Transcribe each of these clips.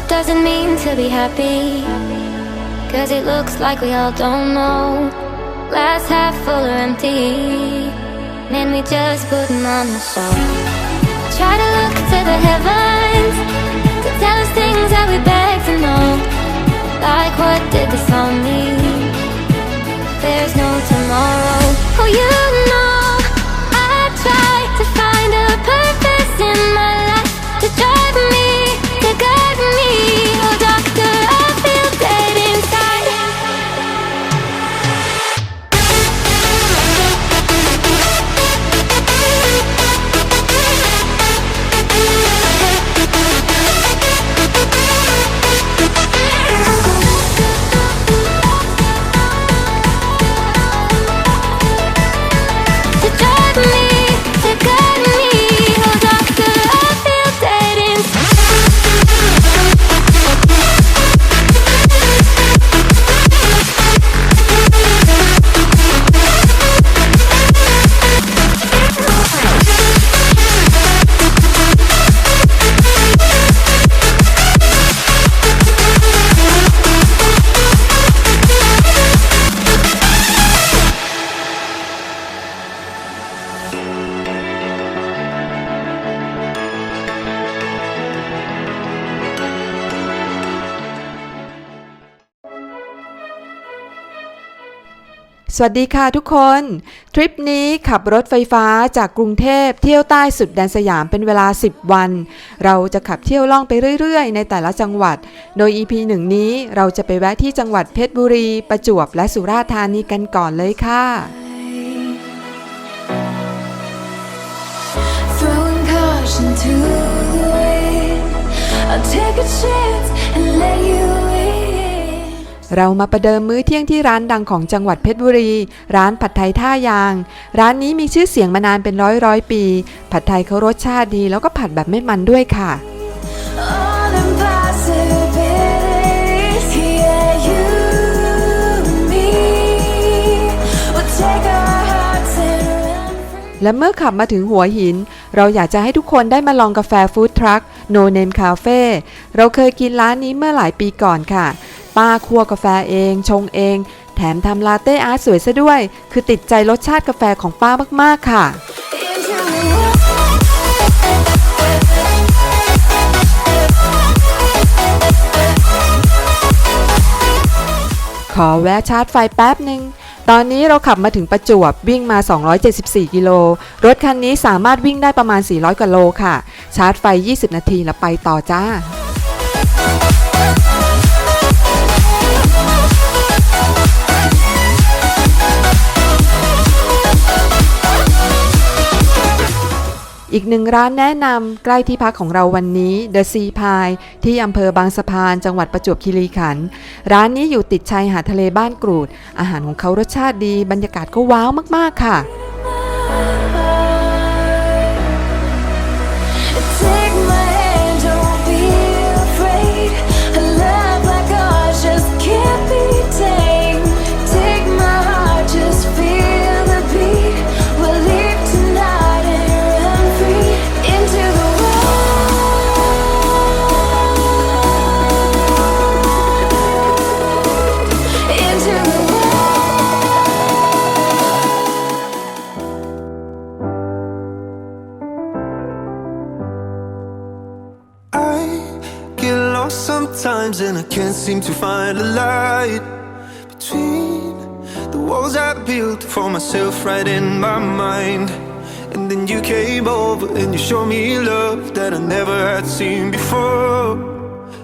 What does it mean to be happy? Cause it looks like we all don't know. Glass half full or empty. Man, we just putting on the show. Try to look to the heavens to tell us things that we beg to know. Like what did this all mean? There's no tomorrow. Oh, you สวัสดีค่ะทุกคน ทริปนี้ขับรถไฟฟ้าจากกรุงเทพเที่ยวใต้สุดแดนสยามเป็นเวลา 10 วัน เราจะขับเที่ยวล่องไปเรื่อยๆ ในแต่ละจังหวัด โดย EP หนึ่งนี้เราจะไปแวะที่จังหวัดเพชรบุรี ประจวบและสุราษฎร์ธานีกันก่อนเลยค่ะ I'll take a chance and let you. เรามาประเดิมมื้อเที่ยงที่ร้านดังของจังหวัดเพชรบุรี ร้านผัดไทยท่ายาง ร้านนี้มีชื่อเสียงมานานเป็นร้อยร้อยปี ผัดไทยเขารสชาติดีแล้วก็ผัดแบบไม่มันด้วยค่ะ และเมื่อขับมาถึงหัวหิน เราอยากจะให้ทุกคนได้มาลองกาแฟฟู้ดทรัคโนเนมคาเฟ่เราเคยกินร้านนี้เมื่อหลายปีก่อนค่ะ ป้าคั่วกาแฟเอง ชงเอง แถมทำลาเต้อาร์ตสวยซะด้วย คือติดใจรสชาติกาแฟของป้ามากๆค่ะขอแวะชาร์จไฟแป๊บหนึ่ง ตอนนี้เราขับมาถึงประจวบวิ่งมา 274 กิโล รถคันนี้สามารถวิ่งได้ประมาณ 400กว่าโลค่ะ ชาร์จไฟ 20 นาทีแล้วไปต่อจ้า อีกหนึ่งร้านแนะนำใกล้ที่พักของเราวันนี้ The Sea Pie ที่อำเภอบางสะพานจังหวัดประจวบคีรีขันธ์ร้านนี้อยู่ติดชายหาดทะเลบ้านกรูด อาหารของเขารสชาติดีบรรยากาศก็ว้าวมาก ๆ ค่ะ seem to find a light between the walls I built for myself right in my mind. And then you came over and you showed me love that I never had seen before.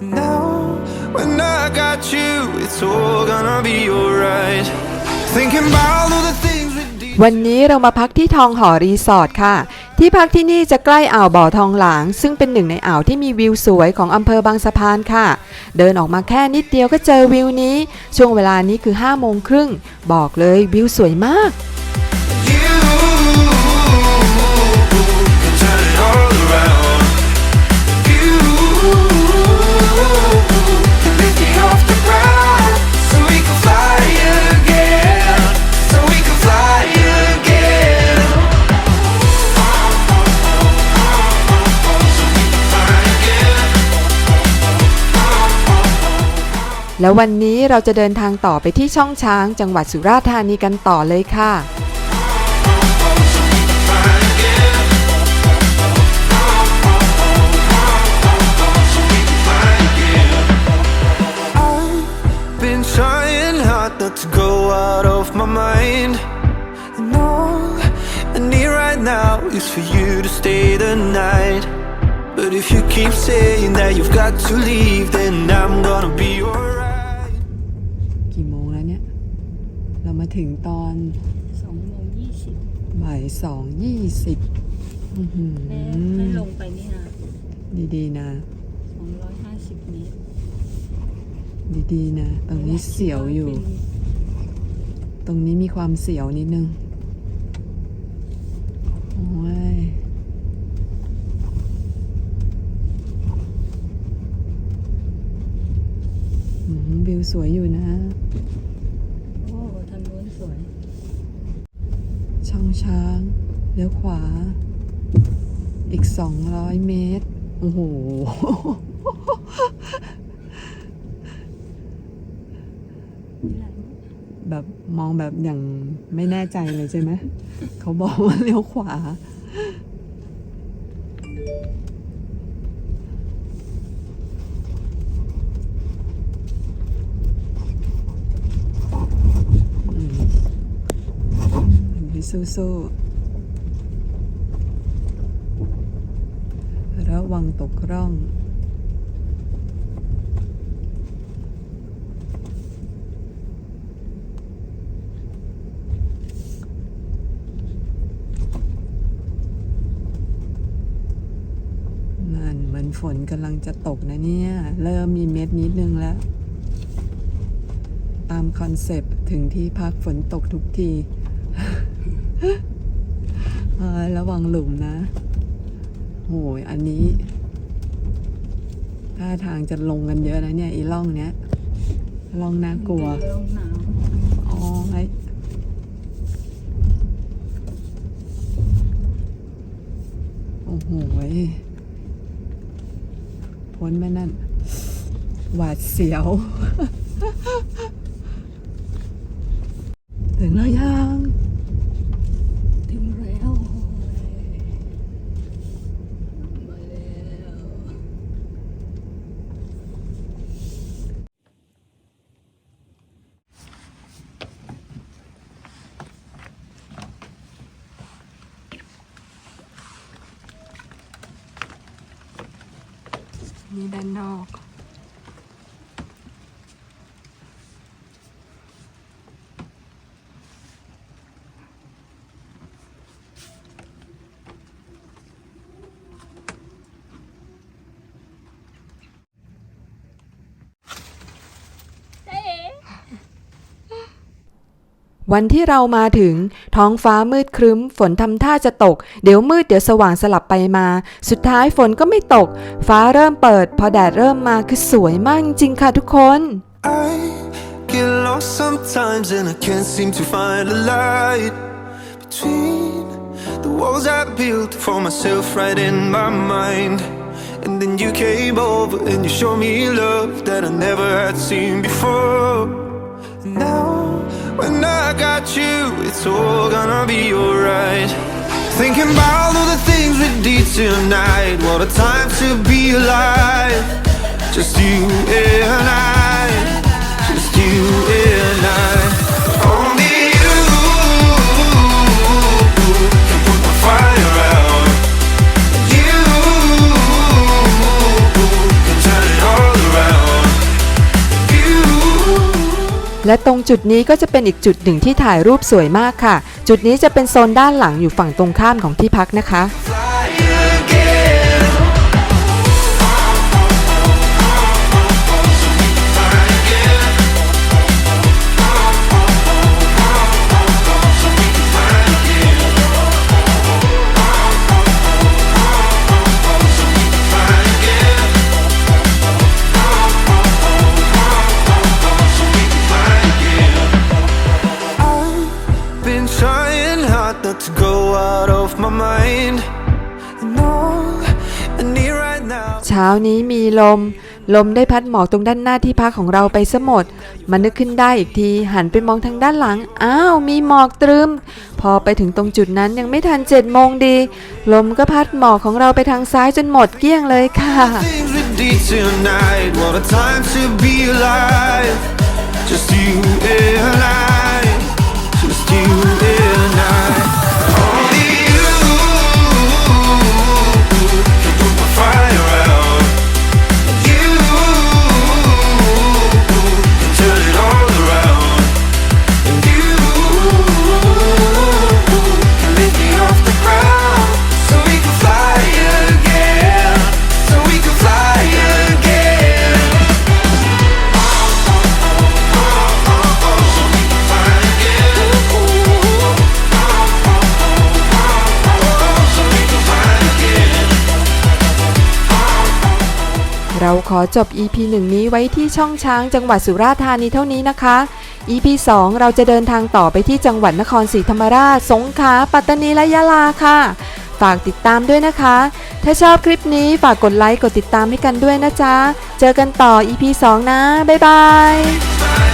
And now, when I got you, it's all gonna be alright. Thinking about all the things we did. วันนี้เรามาพักที่ทองหอรีสอร์ทค่ะ ที่พักที่นี่จะใกล้อ่าวบ่อทองหลาง ซึ่งเป็นหนึ่งในอ่าวที่มีวิวสวยของอำเภอบางสะพานค่ะ เดินออกมาแค่นิดเดียวก็เจอวิวนี้ ช่วงเวลานี้คือ5โมงครึ่ง บอกเลยวิวสวยมาก แล้ววันนี้เราจะเดินทางต่อไปที่ช่องช้าง จังหวัดสุราษฎร์ธานีกันต่อเลยค่ะ I've been trying hard not to go out of my mind. And all I need right now is for you to stay the night. But if you keep saying that you've got to leave, then I'm gonna be alright. กี่โมงแล้วเนี่ย เรามาถึงตอนสองโมงยี่สิบบ่ายสองยี่สิบแม่ให้ลงไปนี่นะดีๆนะสองร้อยห้าสิบเมตรดีๆนะตรงนี้เสียวอยู่ ตรงนี้มีความเสียวนิดนึงโอ้ยอืมวิวสวยอยู่นะ โอ้ทางโน้นสวย ช้างเลี้ยวขวา อีก200เมตร โอ้โห แบบมองแบบอย่างไม่แน่ใจเลยใช่ไหม เขาบอกว่าเลี้ยวขวา พี่ สู้ๆระวังตกร่อง นั่นเหมือนฝนกำลังจะตกนะเนี่ย เริ่มมีเม็ดนิดนึงแล้ว ตามคอนเซปต์ถึงที่พักฝนตกทุกที ระวังหลุมนะโหยอันนี้ท่าทางจะลงกันเยอะนะเนี่ยอีล่องเนี้ยล่องน่ากลัวลงหนาวอ๋อไอ้โอ้โหยพ้นไหมนั่น หวาดเสียว ถึงแล้วยัง ถึงแล้วมาแล้ว นี่ด้านนอก วันที่เรามาถึง ท้องฟ้ามืดครึ้ม ฝนทำท่าจะตก เดี๋ยวมืดเดี๋ยวสว่างสลับไปมา สุดท้ายฝนก็ไม่ตก ฟ้าเริ่มเปิด พอแดดเริ่มมาคือสวยมากจริงค่ะทุกคน I get lost sometimes and I can't seem to find a light between the walls I built for myself right in my mind. And then you came over and you showed me love that I never had seen before. Now, got you, it's all gonna be alright. Thinking about all the things we did tonight. What a time to be alive. Just you and I. Just you and I. และตรงจุดนี้ก็จะเป็นอีกจุดหนึ่งที่ถ่ายรูปสวยมากค่ะ จุดนี้จะเป็นโซนด้านหลังอยู่ฝั่งตรงข้ามของที่พักนะคะ ช้านี้มีลม ลมได้พัดหมอกตรงด้านหน้าที่พักของเราไปซะหมดมันนึกขึ้นได้อีกทีหันไปมองทางด้านหลัง อ้าว มีหมอกตรึม พอไปถึงตรงจุดนั้นยังไม่ทันเจ็ดโมงดี ลมก็พัดหมอกของเราไปทางซ้ายจนหมดเกลี้ยงเลยค่ะ Just you and อจบ EP 1 นี้ไว้ที่ช่องช้างจังหวัดสุราษฎร์ธานีเท่านี้นะคะ EP 2 เราจะเดินทางต่อไปที่จังหวัดนครศรีธรรมราช สงขลา ปัตตานีและยะลาค่ะ ฝากติดตามด้วยนะคะ ถ้าชอบคลิปนี้ฝากกดไลค์ กดติดตามให้กันด้วยนะจ๊ะ เจอกันต่อ EP 2 นะ บ๊ายบาย